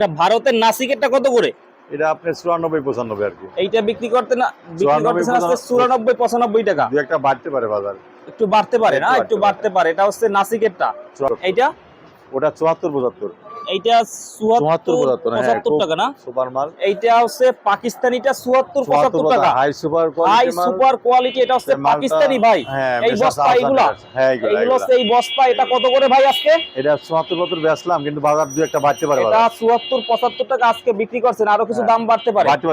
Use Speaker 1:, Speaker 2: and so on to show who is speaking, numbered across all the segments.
Speaker 1: এটা ভারতের নাসিকেরটা কত করে?
Speaker 2: এটা আপনি চুরানব্বই পঁচানব্বই আর কি।
Speaker 1: এইটা বিক্রি করতে না বিক্রি
Speaker 2: 94,
Speaker 1: চুরানব্বই পঁচানব্বই। টাকা।
Speaker 2: দু একটা বাড়তে পারে বাজার।
Speaker 1: একটু বাড়তে পারে না?
Speaker 2: একটু বাড়তে
Speaker 1: পারে। এটা হচ্ছে নাসিকেরটা। এইটা?
Speaker 2: ওটা চুয়াত্তর পঁচাত্তর।
Speaker 1: এইটা
Speaker 2: হ্যাঁ
Speaker 1: পঁচাত্তর টাকা না?
Speaker 2: সুপার মাল।
Speaker 1: এইটা হচ্ছে পাকিস্তানিটা চুয়াত্তর পঁচাত্তর টাকা।
Speaker 2: High super
Speaker 1: high super quality এটা হচ্ছে পাকিস্তানি ভাই। এই বস্তা এইগুলা?
Speaker 2: এইগুলো
Speaker 1: এই বস্তা এটা কত করে ভাই আজকে?
Speaker 2: এটা চুয়াত্তর বছর বেচলাম কিন্তু বাজার দু একটা বাড়তে পারে
Speaker 1: এটা
Speaker 2: বাজার।
Speaker 1: চুয়াত্তর পঁচাত্তর টাকা আজকে বিক্রি করছেন আরও কিছু
Speaker 2: হ্যাঁ।
Speaker 1: দাম বাড়তে পারে।
Speaker 2: বাড়তে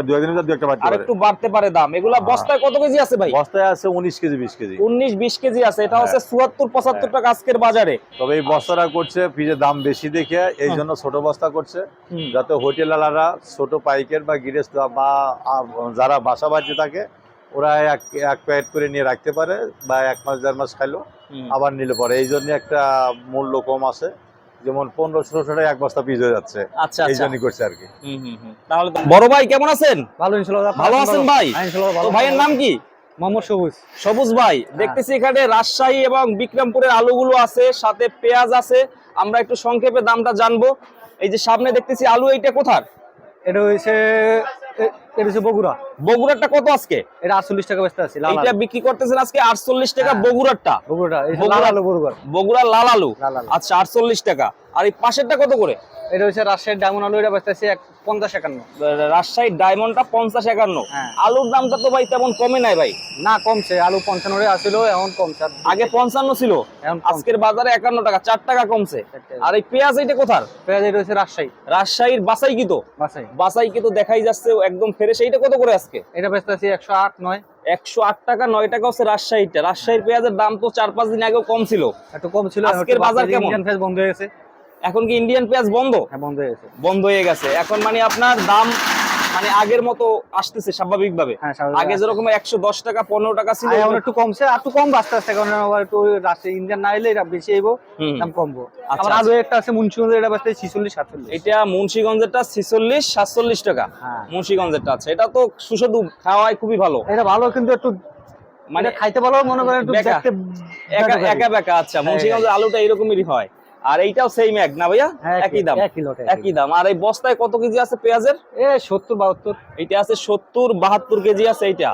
Speaker 2: একটা বাড়তে
Speaker 1: আর একটু বাড়তে পারে দাম। এগুলা
Speaker 2: হ্যাঁ।
Speaker 1: বস্তায় কত কেজি আছে ভাই?
Speaker 2: বস্তায় আছে উনিশ কেজি বিশ কেজি।
Speaker 1: উনিশ বিশ কেজি আছে। এটা। হচ্ছে চুয়াত্তর পঁচাত্তর টাকা আজকের বাজারে।
Speaker 2: তবে এই বস্তাটা করছে ফ্রিজের দাম বেশি দেখে এই জন্য ছোট বস্তা করছে। যাতে হোটেলালারা ছোট পাইকের বা গিরেস্ত বা যারা বাসা বাড়িতে থাকে ওরা এক এক প্যাকেট করে নিয়ে রাখতে পারে বা এক মাস দেড় মাস খাইলো আবার নিলে পরে। এই জন্য একটা মূল্য কম আছে। যেমন পনেরো ষোলোশো টাকা এক বস্তা পিস হয়ে যাচ্ছে।
Speaker 1: আচ্ছা
Speaker 2: এই
Speaker 1: আচ্ছা।
Speaker 2: জন্যই করছে আর কি।
Speaker 1: হুম, হুম, হুম। তাহলে বড় ভাই কেমন আছেন?
Speaker 3: ভালো ইনশাল্লাহ
Speaker 1: ভালো আছেন ভাই?
Speaker 3: হ্যাঁ,
Speaker 1: তো
Speaker 3: ভালো
Speaker 1: ভাইয়ের নাম কি?
Speaker 3: মোহাম্মদ সবুজ।
Speaker 1: সবুজ ভাই। দেখতেছি এখানে রাজশাহী এবং বিক্রমপুরের আলুগুলো আছে সাথে পেঁয়াজ আছে আমরা একটু সংক্ষেপে দামটা জানব। এই যে সামনে দেখতেছি আলু এইটা কোথার?
Speaker 3: এটা হয়েছে এটা হচ্ছে বগুড়া।
Speaker 1: বগুড়াটা কত আজকে?
Speaker 3: এটা আটচল্লিশ টাকা বেচতে আছে লাল
Speaker 1: বিক্রি করতেছেন আজকে আটচল্লিশ টাকা
Speaker 3: বগুড়াটা
Speaker 1: বগুড়ারটা।
Speaker 3: বগুড়া এই যে
Speaker 1: বগুড়া।
Speaker 3: লাল আলু। বগুড়া
Speaker 1: লাল আলু। আচ্ছা আটচল্লিশ টাকা। আর এই পাশেরটা কত করে?
Speaker 3: এটা হচ্ছে রাজশাহীর ডায়মন্ড আলু এটা বেচতে আছে এক পঞ্চাশ একান্ন।
Speaker 1: রাজশাহীর ডায়মন্ডটা পঞ্চাশ একান্ন।
Speaker 3: হ্যাঁ।
Speaker 1: আলুর দামটা তো ভাই তেমন কমে নাই ভাই।
Speaker 3: না কমছে। আলু পঞ্চান্ন রে আসছিল এখন কমছে।
Speaker 1: আগে পঞ্চান্ন ছিল আজকের বাজারে একান্ন টাকা চার টাকা কমছে। আর এই পেঁয়াজ এইটা কোথার?
Speaker 3: পেঁয়াজ এটা হচ্ছে রাজশাহী।
Speaker 1: রাজশাহীর বাসাই কি তো?
Speaker 3: বাসাই।
Speaker 1: বাসাই কি তো দেখাই যাচ্ছে একদম ফ্রেশ এইটা কত করে আজকে?
Speaker 3: এটা বেচতে আছে একশো আট নয়।
Speaker 1: একশো আট টাকা নয় টাকা হচ্ছে রাজশাহীটা রাজশাহীর পেঁয়াজের দাম তো চার পাঁচ দিন আগেও কম ছিল।
Speaker 3: একটু কম ছিল
Speaker 1: আজকের বাজার কেমন?
Speaker 3: বন্ধ হয়ে গেছে।
Speaker 1: এখন কি ইন্ডিয়ান পেঁয়াজ বন্ধ?
Speaker 3: হ্যাঁ বন্ধ হয়ে গেছে।
Speaker 1: বন্ধ হয়ে গেছে। এখন মানে আপনার দাম মানে আগের মতো আসতেছে স্বাভাবিক ভাবে
Speaker 3: হ্যাঁ
Speaker 1: আগে যেরকম একশো দশ টাকা পনেরো টাকা ছিল
Speaker 3: একটু কমছে আর একটু কম বাঁচতে আসছে কারণ আবার একটু রাজশাহী ইন্ডিয়ান না এলে এটা বেশি
Speaker 1: হুম।
Speaker 3: দাম কমবো।
Speaker 1: আচ্ছা,
Speaker 3: আমার আলু একটা আছে মুন্সিগঞ্জ এটা বেচতে ছিচল্লিশ সাতচল্লিশ।
Speaker 1: এটা মুন্সিগঞ্জেরটা ছিচল্লিশ সাতচল্লিশ টাকা।
Speaker 3: হ্যাঁ।
Speaker 1: মুন্সিগঞ্জেরটা আছে। এটা তো সুস্বাদু খাওয়াই খুবই ভালো।
Speaker 3: এটা ভালো কিন্তু একটু
Speaker 1: মানে
Speaker 3: খাইতে ভালো মনে করেন একটু
Speaker 1: একা বেকা আচ্ছা। মুন্সিগঞ্জের আলুটা এরকমই হয়। আর এইটাও সেম এক না ভাইয়া? একই দাম।
Speaker 3: একই
Speaker 1: দাম। আর এই বস্তায় কত কেজি আছে পেঁয়াজের?
Speaker 3: এ সত্তর বাহাত্তর।
Speaker 1: এইটা আছে সত্তর বাহাত্তর কেজি আছে এইটা।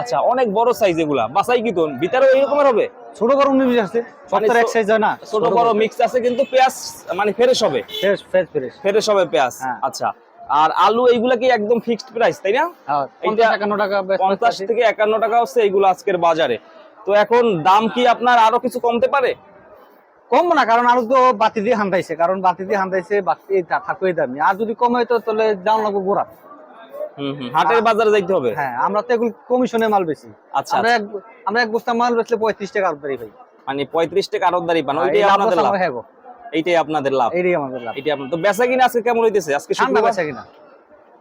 Speaker 1: আচ্ছা অনেক বড় সাইজ এগুলা। বাসাই কি তো ভিতরে এইরকমের হবে?
Speaker 3: ছোট বড় উনিশ আছে। সত্তর এক সাইজ হয় না।
Speaker 1: ছোট বড় মিক্স আছে কিন্তু পেঁয়াজ মানে ফ্রেশ হবে।
Speaker 3: ফ্রেশ ফ্রেশ ফ্রেশ
Speaker 1: ফ্রেশ হবে পেঁয়াজ।
Speaker 3: হ্যাঁ।
Speaker 1: আচ্ছা। আর আলু এইগুলা কি একদম ফিক্সড প্রাইস তাই না?
Speaker 3: হ্যাঁ একান্ন টাকা
Speaker 1: পঞ্চাশ থেকে একান্ন টাকা হচ্ছে এইগুলো আজকের বাজারে। তো এখন দাম কি আপনার আরও কিছু কমতে পারে?
Speaker 3: কমবো না কারণ আলু তো বাতি দিয়ে হান্দাইছে কারণ বাতি দিয়ে হান্দাইছে বাতি থাকবে দামি। আর যদি কমে তো তাহলে দাম লাগবে গোড়া।
Speaker 1: হাটের বাজারে যাইতে হবে?
Speaker 3: হ্যাঁ আমরা তো এগুলো কমিশনে মাল বেশি
Speaker 1: আচ্ছা
Speaker 3: আমরা এক আমরা এক বস্তা মাল বেচলে পঁয়ত্রিশ টাকা ভাই।
Speaker 1: মানে পঁয়ত্রিশ টাকা আরতদারি পান
Speaker 3: আর
Speaker 1: ওইটাই
Speaker 3: লাভ
Speaker 1: আপনাদের লাভ?
Speaker 3: হ্যাঁ
Speaker 1: এইটাই আপনাদের লাভ।
Speaker 3: এইটাই আমাদের লাভ।
Speaker 1: এটাই আপনার তো বেচা কিনা আজকে কেমন হইতেছে? আজকে
Speaker 3: বেচা কিনা।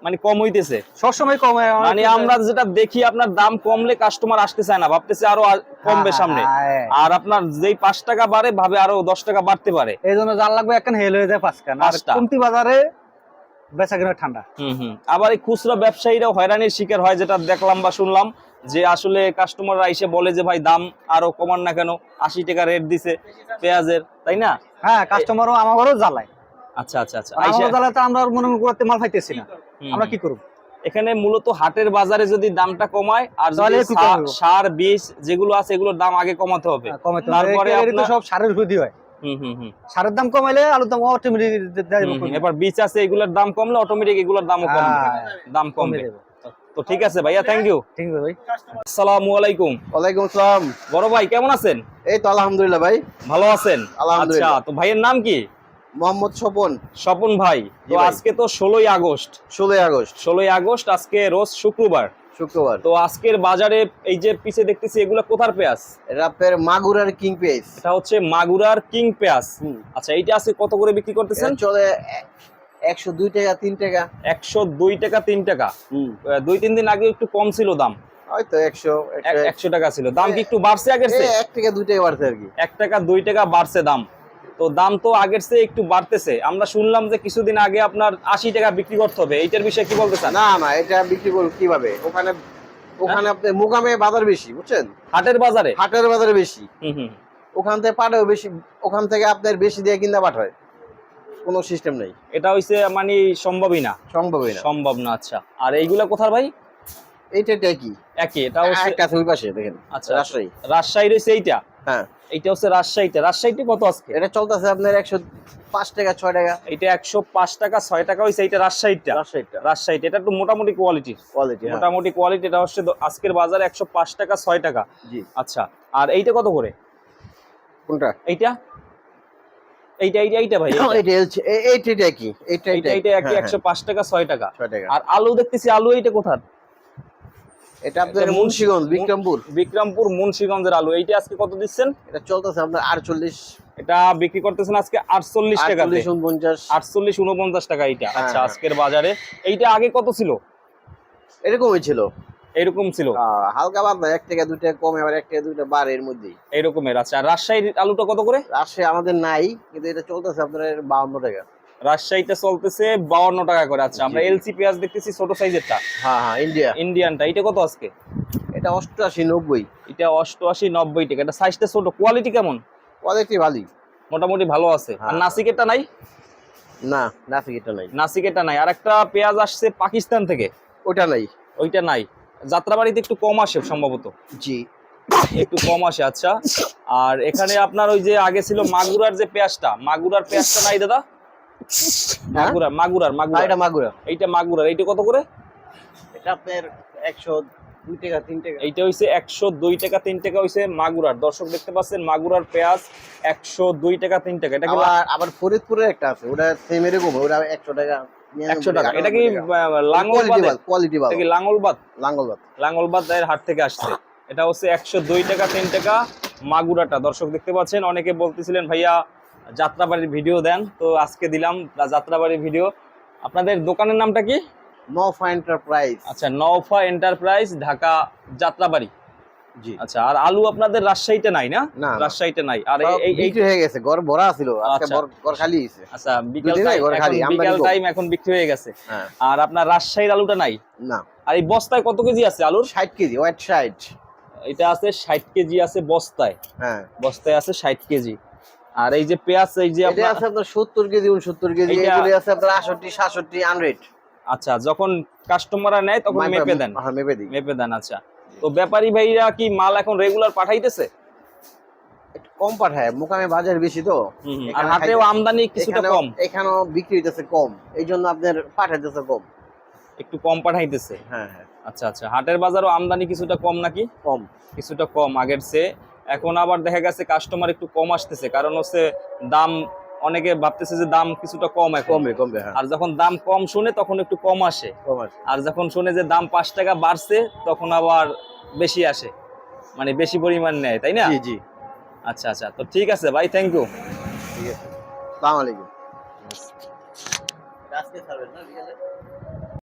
Speaker 1: মানে কম হইতেছে।
Speaker 3: সবসময় কমে
Speaker 1: মানে আমরা যেটা দেখি আপনার দাম কমলে কাস্টমার আসতে চায় না ভাবতেছে আরও কমবে সামনে।
Speaker 3: হ্যাঁ।
Speaker 1: আর আপনার যেই পাঁচ টাকা বাড়ে ভাবে আরও দশ টাকা বাড়তে পারে।
Speaker 3: এই জন্য জাল লাগবে এখন হেল হয়ে যায় পাঁচ আর
Speaker 1: পাঁচটা।
Speaker 3: কমতি বাজারে বেচা কিনা ঠান্ডা।
Speaker 1: হুম হুম। আবার এই খুচরা ব্যবসায়ীরাও হয়রানির শিকার হয় যেটা দেখলাম বা শুনলাম যে আসলে কাস্টমাররা এসে বলে যে ভাই দাম আরও কমান না কেন? আশি টাকা রেট দিছে পেঁয়াজের। তাই না?
Speaker 3: হ্যাঁ কাস্টমারও আমারও জ্বালায়।
Speaker 1: আচ্ছা আচ্ছা আচ্ছা।
Speaker 3: জ্বালায় তো আমরা মনে করতে মাল পাইতেছি না। আমরা কি করব?
Speaker 1: এখানে মূলত হাটের বাজারে যদি দামটা কমায় আর যদি। সার বীজ যেগুলো আছে এগুলোর দাম আগে কমাতে হবে।
Speaker 3: হ্যাঁ, কমে তো
Speaker 1: তারপরে
Speaker 3: এর- এর তো সব সারের ক্ষতি হয়।
Speaker 1: হুম হুম হুম।
Speaker 3: সারের দাম কমাইলে আলুর দাম অটোমেটিক
Speaker 1: হুম, হুম। এবার বীজ আছে এগুলোর দাম কমলে অটোমেটিক এগুলোর দামও কমবে।
Speaker 3: হ্যাঁ,
Speaker 1: দাম কমবে। তো ঠিক আছে ভাইয়া থ্যাংক ইউ
Speaker 3: ঠিক আছে ভাই।
Speaker 1: আসসালামু আলাইকুম।
Speaker 4: ওয়ালাইকুম আসসালাম।
Speaker 1: বড় ভাই কেমন আছেন?
Speaker 4: এই তো আলহামদুলিল্লাহ ভাই।
Speaker 1: ভালো আছেন?
Speaker 4: আলহামদুলিল্লাহ।
Speaker 1: আচ্ছা তো ভাইয়ের নাম কি?
Speaker 4: মোহাম্মদ স্বপন।
Speaker 1: স্বপন ভাই তো আজকে তো ষোলোই আগস্ট।
Speaker 4: ষোলোই আগস্ট।
Speaker 1: ষোলোই আগস্ট আজকে রোজ শুক্রবার।
Speaker 4: শুক্রবার।
Speaker 1: তো আজকের বাজারে এই যে পিছে দেখতেছি এগুলো কোথার পেঁয়াজ?
Speaker 4: এটা আপনার মাগুরার কিং পেস
Speaker 1: এটা হচ্ছে মাগুরার কিং পেঁয়াজ। আচ্ছা এইটা আজকে কত করে বিক্রি করতেছেন?
Speaker 4: চলে একশো দুই টাকা তিন টাকা।
Speaker 1: একশো দুই টাকা তিন টাকা। দুই তিন দিন আগে একটু কম ছিল দাম।
Speaker 4: হয়তো একশো
Speaker 1: একশো টাকা ছিল। দাম কি একটু বাড়ছে আগের
Speaker 4: এক টাকা দুই টাকা বাড়ছে আর কি।
Speaker 1: এক টাকা দুই টাকা বাড়ছে দাম। তো দাম তো আগের চেয়ে একটু বাড়তেছে। আমরা শুনলাম যে কিছুদিন আগে আপনার আশি টাকা বিক্রি করতে হবে। এইটার বিষয়ে কি বলতে চান
Speaker 4: না না এটা বিক্রি করব কীভাবে? ওখানে ওখানে আপনি মুকামে বাজার বেশি বুঝছেন?
Speaker 1: হাটের বাজারে?
Speaker 4: হাটের বাজারে বেশি। ওখান থেকে পাঠাও বেশি ওখান থেকে আপনার বেশি দিয়ে কিনা পাঠায় কোনো সিস্টেম নেই।
Speaker 1: এটা হইছে মানে সম্ভবই না।
Speaker 4: সম্ভবই না।
Speaker 1: সম্ভব না আচ্ছা। আর এইগুলা কোথার ভাই?
Speaker 4: এইটা কি
Speaker 1: একই। এটা হচ্ছে
Speaker 4: একটা পাশে দেখেন।
Speaker 1: আচ্ছা।
Speaker 4: রাজশাহী।
Speaker 1: রাজশাহীর হইছে এইটা?
Speaker 4: হ্যাঁ।
Speaker 1: এইটা হচ্ছে রাজশাহীতে। রাজশাহীতে কত আজকে?
Speaker 4: এটা চলতেছে আপনার একশো পাঁচ টাকা ছয় টাকা।
Speaker 1: এটা একশো পাঁচ টাকা ছয় টাকা হইছে এইটা রাজশাহীটা
Speaker 4: রাজশাহীটা
Speaker 1: রাজশাহীতে এটা একটু মোটামুটি কোয়ালিটি
Speaker 4: কোয়ালিটি
Speaker 1: মোটামুটি কোয়ালিটি এটা হচ্ছে আজকের বাজারে একশো পাঁচ টাকা ছয় টাকা।
Speaker 4: জি।
Speaker 1: আচ্ছা আর এইটা কত করে?
Speaker 4: কোনটা?
Speaker 1: এইটা? এইটা এইটা এইটা ভাই এইটা।
Speaker 4: এইটা এই- এইটা এটা কি এইটা
Speaker 1: এইটা একই
Speaker 4: হ্যাঁ,
Speaker 1: একশো পাঁচ টাকা। ছয় টাকা। আর আলু দেখতেছি আলু এইটা কোথার?
Speaker 4: এটা আপনার মুন্সিগঞ্জ বিক্রমপুর।
Speaker 1: বিক্রমপুর মুন্সিগঞ্জের আলু। এইটা আজকে কত দিচ্ছেন?
Speaker 4: এটা চলতেছে আপনার আটচল্লিশ।
Speaker 1: এটা বিক্রি করতেছেন আজকে আটচল্লিশ টাকা
Speaker 4: উনপঞ্চাশ।
Speaker 1: আটচল্লিশ উনপঞ্চাশ টাকা এইটা।
Speaker 4: হ্যাঁ,
Speaker 1: আচ্ছা
Speaker 4: হ্যাঁ।
Speaker 1: আজকের বাজারে। এইটা আগে কত ছিল?
Speaker 4: এরকমই ছিল।
Speaker 1: এরকম ছিল।
Speaker 4: হালকা বাদ এক টাকা দুই টাকা কমে আবার এক টাকা দুই টাকা বাড়ে এর মধ্যেই।
Speaker 1: এরকমের আচ্ছা। রাজশাহীর আলুটা কত করে?
Speaker 4: রাজশাহী আমাদের নাই কিন্তু এটা চলতেছে আপনার বাউন্ন টাকা।
Speaker 1: রাজশাহীতে চলতেছে বাউন্ন টাকা করে। আচ্ছা আমরা এলসি পেঁয়াজ দেখতেছি ছোট সাইজেরটা
Speaker 4: হ্যাঁ হ্যাঁ ইন্ডিয়া
Speaker 1: ইন্ডিয়ানটা এটা কত আজকে?
Speaker 4: এটা অষ্টআশি নব্বই।
Speaker 1: এটা অষ্টআশি নব্বই টাকা। এটা সাইজটা ছোট কোয়ালিটি কেমন?
Speaker 4: কোয়ালিটি ভালোই।
Speaker 1: মোটামুটি ভালো আছে। আর
Speaker 4: হ্যাঁ।
Speaker 1: নাসিকেরটা নাই?
Speaker 4: না নাফিক এটা নাই।
Speaker 1: নাসিকেরটা নাই। আর একটা পেঁয়াজ আসছে পাকিস্তান থেকে।
Speaker 4: ওটা নাই।
Speaker 1: ওইটা নাই। যাত্রাবাড়িতে একটু কম আসে সম্ভবত।
Speaker 4: জি।
Speaker 1: একটু কম আসে আচ্ছা। আর এখানে আপনার ওই যে আগে ছিল মাগুরার যে পেঁয়াজটা মাগুরার পেঁয়াজটা নাই দাদা? মাগুরার
Speaker 4: আর
Speaker 1: মাগুরার
Speaker 4: এটা মাগুরা।
Speaker 1: এইটা মাগুরার। এইটা কত করে?
Speaker 4: এটা আপনার একশো দুই টাকা তিন টাকা।
Speaker 1: এইটা হইছে একশো দুই টাকা তিন টাকা হইছে মাগুরার। দর্শক দেখতে পাচ্ছেন মাগুরার পেঁয়াজ একশো দুই টাকা তিন টাকা। এটা
Speaker 4: আবার ফরিদপুরের একটা আছে। ওটা সেম এরকম ওটা একশো টাকা।
Speaker 1: একশো টাকা। এটা কি লাঙ্গল
Speaker 4: কোয়ালিটি ভালো কোয়ালিটি ভালো
Speaker 1: এটা কি লাঙ্গলবাদ
Speaker 4: লাঙ্গলবাদ
Speaker 1: লাঙ্গলবাদ এর হাট থেকে আসছে। এটা হচ্ছে একশো দুই টাকা তিন টাকা মাগুরাটা। দর্শক দেখতে পাচ্ছেন অনেকে বলতেছিলেন ভাইয়া যাত্রাবাড়ির ভিডিও দেন। তো আজকে দিলাম যাত্রাবাড়ির ভিডিও। আপনাদের দোকানের নামটা কি?
Speaker 4: নফা এন্টারপ্রাইজ।
Speaker 1: আচ্ছা নওফা এন্টারপ্রাইজ ঢাকা যাত্রাবাড়ি।
Speaker 4: জি।
Speaker 1: আচ্ছা আর আলু আপনাদের রাজশাহীতে নাই না। রাজশাহীতে নাই। আর এই- এই এই
Speaker 4: বিক্রি হয়ে গেছে ঘর ভরা ছিল। আজকে
Speaker 1: আচ্ছা।
Speaker 4: ঘর- ঘর খালি হয়েছে।
Speaker 1: আচ্ছা বিকাল টাইম এখন বিকাল টাইম এখন বিক্রি হয়ে গেছে।
Speaker 4: হ্যাঁ।
Speaker 1: আর আপনার রাজশাহীর আলুটা নাই?
Speaker 4: না।
Speaker 1: আর এই বস্তায় কত কেজি আছে আলুর?
Speaker 4: ষাট কেজি হোয়াইট ষাট।
Speaker 1: এটা আছে ষাট কেজি আছে বস্তায়।
Speaker 4: হ্যাঁ।
Speaker 1: বস্তায় আছে ষাট কেজি। আর এই যে পেঁয়াজ এই যে আপনার
Speaker 4: আছে আপনার সত্তর কেজি উনসত্তর কেজি এগুলি আছে আপনার আষট্টি সাতষট্টি হান্ড্রেড
Speaker 1: আচ্ছা যখন কাস্টমাররা নেয় তখন মেপে দেন।
Speaker 4: হ্যাঁ মেপে দিই।
Speaker 1: মেপে দেন আচ্ছা। তো ব্যাপারী ভাইরা কি মাল এখন রেগুলার পাঠাইতেছে?
Speaker 4: একটু কম পাঠায় মোকামে বাজার বেশি তো।
Speaker 1: আর
Speaker 4: হাতেও
Speaker 1: আমদানি কিছুটা কম।
Speaker 4: এখানেও বিক্রি হইতেছে কম। এই জন্য আপনার পাঠাইতেছে কম।
Speaker 1: একটু কম পাঠাইতেছে?
Speaker 4: হ্যাঁ হ্যাঁ।
Speaker 1: আচ্ছা আচ্ছা। হাটের বাজারও আমদানি কিছুটা কম নাকি?
Speaker 4: কম।
Speaker 1: কিছুটা কম আগের চেয়ে এখন আবার দেখা গেছে কাস্টমার একটু কম আসতেছে। কারণ হচ্ছে দাম অনেকে ভাবতেছে যে দাম কিছুটা কম এখন।
Speaker 4: কমবে কমবে হ্যাঁ।
Speaker 1: আর যখন দাম কম শুনে তখন একটু কম আসে। আর যখন শুনে যে দাম পাঁচ টাকা বাড়ছে তখন আবার বেশি আসে। মানে বেশি পরিমাণ নেয় তাই না?
Speaker 4: জি জি।
Speaker 1: আচ্ছা আচ্ছা তো ঠিক আছে ভাই থ্যাংক ইউ
Speaker 4: ঠিক আছে। আলাইকুম। আজকে না বিকালে?